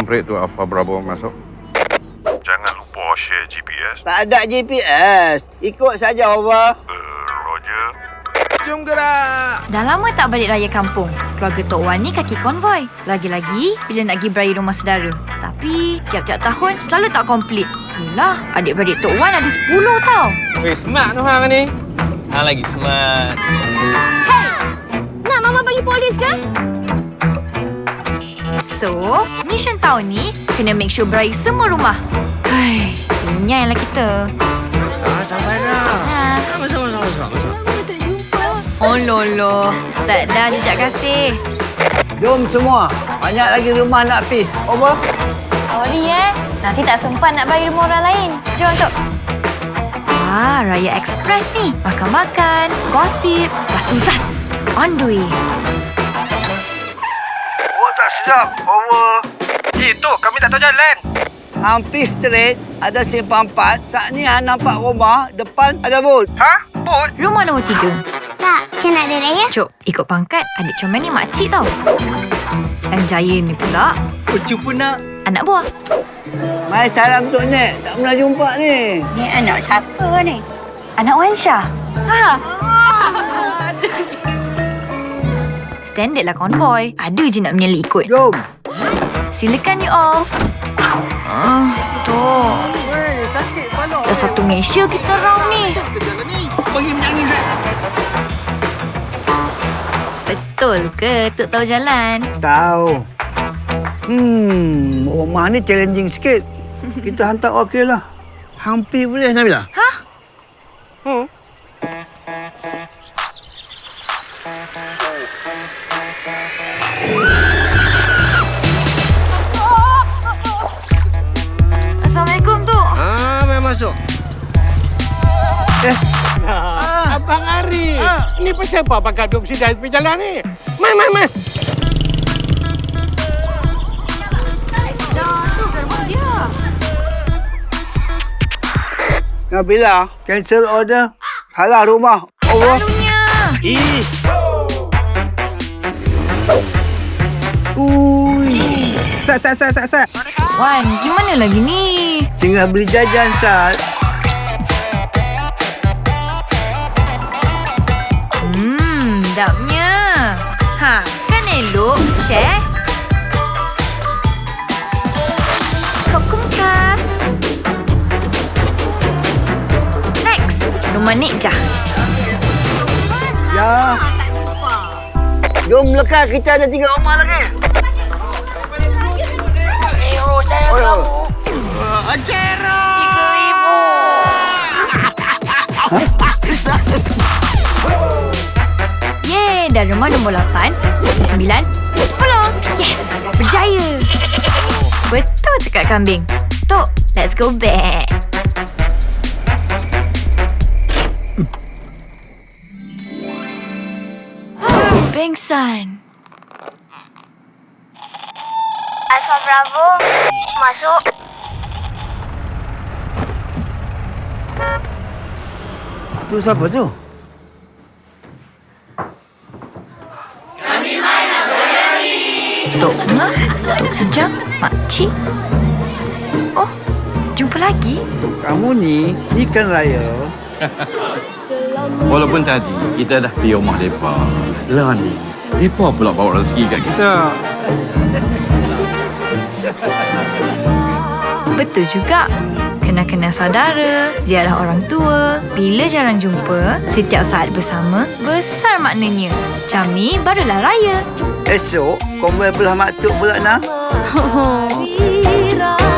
Kampret tu Alpha Bravo masuk. Jangan lupa share GPS. Tak ada GPS. Ikut saja over. Uh, Roger. Jom gerak. Dah lama tak balik raya kampung. Keluarga Tok Wan ni kaki konvoi. Lagi-lagi bila nak pergi beraya rumah saudara. Tapi tiap-tiap tahun selalu tak komplit. Yelah, adik-beradik Tok Wan ada 10 tau. Weh, smart tu hang ni. Hang lagi smart. So, mission tahun ni kena make sure beraya semua rumah. Hai, kenyang lah kita. Ah, sampai dah. Ha. Sama, sama, sama, sama. Oh lolo, start dah jejak kasih. Jom semua. Banyak lagi rumah nak pergi. Over. Sorry eh, nanti tak sempat nak bagi rumah orang lain. Jom Tok. Ah, Raya Express ni. Makan-makan, gosip, lepas tu zas. On the way. Sedap. Over. Itu, kami tak tahu jalan. Hampir straight. Ada simpang empat. Saat ni Han nampak rumah. Depan ada bot. Ha? Bot? Rumah nombor tiga. Tak, macam nak ada raya? Cuk, ikut pangkat, adik comel ni makcik tau. Yang jaya ni pula, Kucu pun nak. anak buah. Mai salam Tok Nek. Tak pernah jumpa ni. Ni anak siapa ni? Anak Wan Syah. Ha. Standard lah konvoi. Ada je nak menyeli ikut. Jom. Silakan you all. Ah, tu. Dah satu Malaysia kita round ni. Bagi menangis saya. Betul ke Tok tahu jalan? Tahu. Hmm, rumah ni challenging sikit. Kita hantar okey lah. Hampir boleh, Nabila. Abang Ari. Ni pasal apa abang duduk sini dari jalan ni? Mai, mai, mai. Nabila, cancel order. Halah rumah. Over. Ih, Ui. Sat, sat, sat, sat, sat. Wan, gimana lagi ni? Singgah beli jajan, Sat. Sedapnya. Ha, kan elok. Share. Kokum kap. Next, rumah Nik Jah. Ya. Jom lekat, kita ada tiga rumah lagi. Oh, ya. Yeay, dah rumah nombor 8, 9, 10. Yes, berjaya. Betul cakap kambing. Tok, let's go back. Pengsan. Alfa Bravo. Masuk. Tu siapa tu? Tok Ngah, Jang, Makcik. Oh, jumpa lagi? Kamu ni, ni kan raya. Walaupun tadi kita dah pergi rumah mereka. Lah ni, mereka pula bawa rezeki kat kita. Betul juga. Kenal-kenal saudara, ziarah orang tua, bila jarang jumpa, setiap saat bersama, besar maknanya. Macam ni barulah raya. Esok, kau boleh belah maktuk pula nak. Oh,